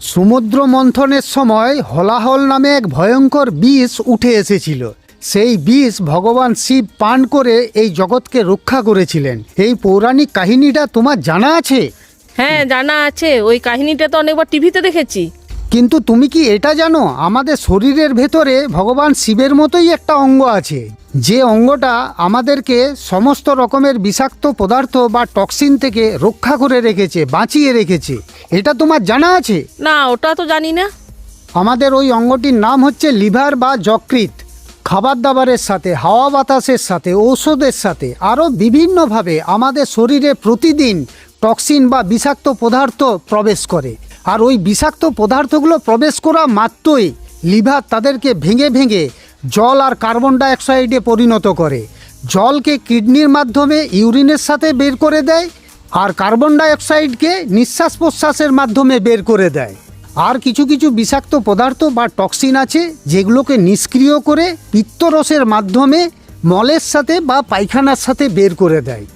সমুদ্র মন্থনের সময় হলাহল নামে এক ভয়ঙ্কর বিষ উঠে এসেছিল। সেই বিষ ভগবান শিব পান করে এই জগৎকে রক্ষা করেছিলেন। এই পৌরাণিক কাহিনীটা তোমার জানা আছে? হ্যাঁ জানা আছে। ওই কাহিনীটা তো অনেকবার টিভিতে দেখেছি। কিন্তু তুমি কি এটা জানো? আমাদের শরীরের ভেতরে ভগবান শিবের মতোই একটা অঙ্গ আছে। যে অঙ্গটা আমাদেরকে সমস্ত রকমের বিষাক্ত পদার্থ বা টক্সিন থেকে রক্ষা করে রেখেছে বাঁচিয়ে রেখেছে। এটা তোমার জানা আছে? না ওটা তো জানি না। আমাদের ওই অঙ্গটির নাম হচ্ছে লিভার বা যকৃত খাবার দাবারের সাথে হাওয়া বাতাসের সাথে ঔষধের সাথে আরও বিভিন্নভাবে আমাদের শরীরে প্রতিদিন টক্সিন বা বিষাক্ত পদার্থ প্রবেশ করে। আর ওই বিষাক্ত পদার্থগুলো প্রবেশ করা মাত্রই লিভার তাদেরকে ভেঙে ভেঙে জল আর কার্বন ডাইঅক্সাইডে পরিণত করে। জলকে কিডনির মাধ্যমে ইউরিনের সাথে বের করে দেয় আর কার্বন ডাইঅক্সাইডকে নিঃশ্বাস প্রশ্বাসের মাধ্যমে বের করে দেয়। আর কিছু কিছু বিষাক্ত পদার্থ বা টক্সিন আছে, যেগুলোকে নিষ্ক্রিয় করে পিত্তরসের মাধ্যমে মলের সাথে বা পায়খানার সাথে বের করে দেয়।